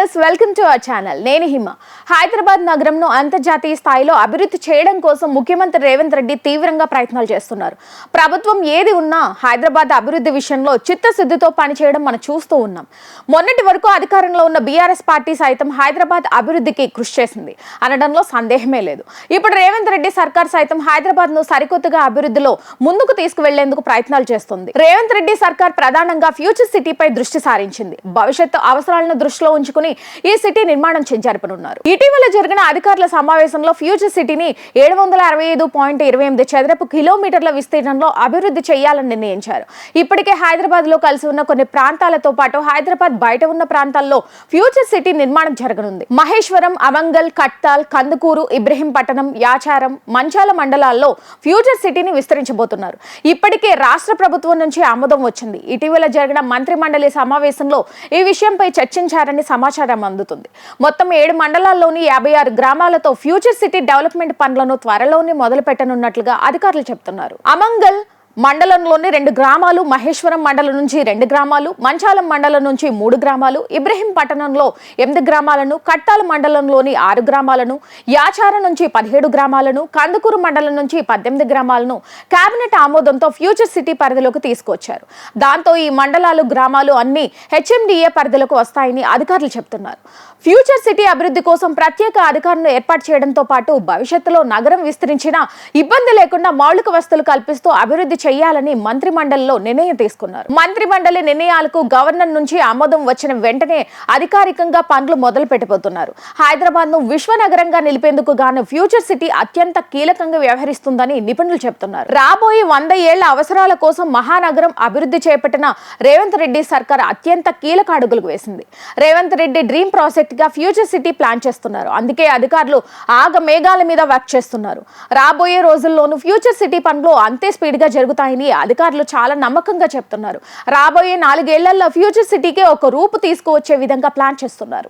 Viewers welcome to our channel నేను హిమ. హైదరాబాద్ నగరంను అంతర్జాతీయ స్థాయిలో అభివృద్ధి చేయడం కోసం ముఖ్యమంత్రి రేవంత్ రెడ్డి తీవ్రంగా ప్రయత్నాలు చేస్తున్నారు. ప్రభుత్వం ఏది ఉన్నా హైదరాబాద్ అభివృద్ధి విషయంలో చిత్తశుద్ధితో పనిచేయడం మనం చూస్తూ ఉన్నాం. మొన్నటి వరకు అధికారంలో ఉన్న బీఆర్ఎస్ పార్టీ సైతం హైదరాబాద్ అభివృద్ధికి కృషి చేసింది. అనడంలో సందేహమే లేదు. ఇప్పుడు రేవంత్ రెడ్డి సర్కార్ సైతం హైదరాబాద్ను సరికొత్తగా అభివృద్ధిలో ముందుకు తీసుకువెళ్ళేందుకు ప్రయత్నాలు చేస్తుంది. రేవంత్ రెడ్డి సర్కార్ ప్రధానంగా ఫ్యూచర్ సిటీపై దృష్టి సారించింది. భవిష్యత్తు అవసరాలను దృష్టిలో ఉంచుకుని ఈ సిటీ నిర్మాణం జరపనున్నారు ఇటీవల జరిగిన అధికారుల సమావేశంలో ఫ్యూచర్ సిటీని ఏడు వందల అరవై ఐదు పాయింట్ ఇరవై ఎనిమిది చదరపు కిలోమీటర్ల విస్తీర్ణంలో అభివృద్ధి చేయాలని నిర్ణయించారు. ఇప్పటికే హైదరాబాద్లో కలిసి ఉన్న కొన్ని ప్రాంతాలతో పాటు హైదరాబాద్ బయట ఉన్న ప్రాంతాల్లో ఫ్యూచర్ సిటీ నిర్మాణం జరగనుంది. మహేశ్వరం అమంగల్ కట్టాల్ కందుకూరు ఇబ్రహీంపట్నం యాచారం మంచాల మండలాల్లో ఫ్యూచర్ సిటీని విస్తరించబోతున్నారు. ఇప్పటికే రాష్ట్ర ప్రభుత్వం నుంచి ఆమోదం వచ్చింది. ఇటీవల జరిగిన మంత్రి మండలి సమావేశంలో ఈ విషయంపై చర్చించారని సమాచారం అందుతుంది. మొత్తం ఏడు మండలాల్లోని యాభై ఆరు గ్రామాలతో ఫ్యూచర్ సిటీ డెవలప్మెంట్ పనులను త్వరలోనే మొదలు పెట్టనున్నట్లుగా అధికారులు చెప్తున్నారు. అమంగల్ మండలంలోని రెండు గ్రామాలు మహేశ్వరం మండలం నుంచి రెండు గ్రామాలు మంచాలం మండలం నుంచి మూడు గ్రామాలు ఇబ్రహీం పట్టణంలో ఎనిమిది గ్రామాలను కట్టాల మండలంలోని ఆరు గ్రామాలను యాచార నుంచి పదిహేడు గ్రామాలను కందుకూరు మండలం నుంచి పద్దెనిమిది గ్రామాలను కేబినెట్ ఆమోదంతో ఫ్యూచర్ సిటీ పరిధిలోకి తీసుకొచ్చారు. దాంతో ఈ మండలాలు గ్రామాలు అన్ని హెచ్ఎండిఏ పరిధిలోకి వస్తాయని అధికారులు చెప్తున్నారు ఫ్యూచర్ సిటీ అభివృద్ధి కోసం ప్రత్యేక అధికారులను ఏర్పాటు చేయడంతో పాటు భవిష్యత్తులో నగరం విస్తరించిన ఇబ్బంది లేకుండా మౌలిక వసతులు కల్పిస్తూ అభివృద్ధి చేయాలని మంత్రి మండలిలో నిర్ణయం తీసుకున్నారు. మంత్రి మండలి నిర్ణయాలకు గవర్నర్ నుంచి ఆమోదం వచ్చిన వెంటనే అధికారికంగా పనులు మొదలు పెట్టబోతున్నారు. హైదరాబాద్ను విశ్వనగరంగా నిలిపేందుకు గాను ఫ్యూచర్ సిటీ అత్యంత కీలకంగా వ్యవహరిస్తుందని నిపుణులు చెబుతున్నారు. రాబోయే వంద ఏళ్ళ అవసరాల కోసం మహానగరం అభివృద్ధి చేపట్టిన రేవంత్ రెడ్డి సర్కార్ అత్యంత కీలక అడుగులు వేసింది. రేవంత్ రెడ్డి డ్రీమ్ ప్రాజెక్ట్గా ఫ్యూచర్ సిటీ ప్లాన్ చేస్తున్నారు. అందుకే అధికారులు ఆగ మేఘాల మీద వర్క్ చేస్తున్నారు. రాబోయే రోజుల్లోనూ ఫ్యూచర్ సిటీ పనులు అంతే స్పీడ్గా జరుగుతాయని అధికారులు చాలా నమ్మకంగా చెప్తున్నారు. రాబోయే నాలుగేళ్ళలో ఫ్యూచర్ సిటీకే ఒక రూపు తీసుకువచ్చే విధంగా ప్లాన్ చేస్తున్నారు.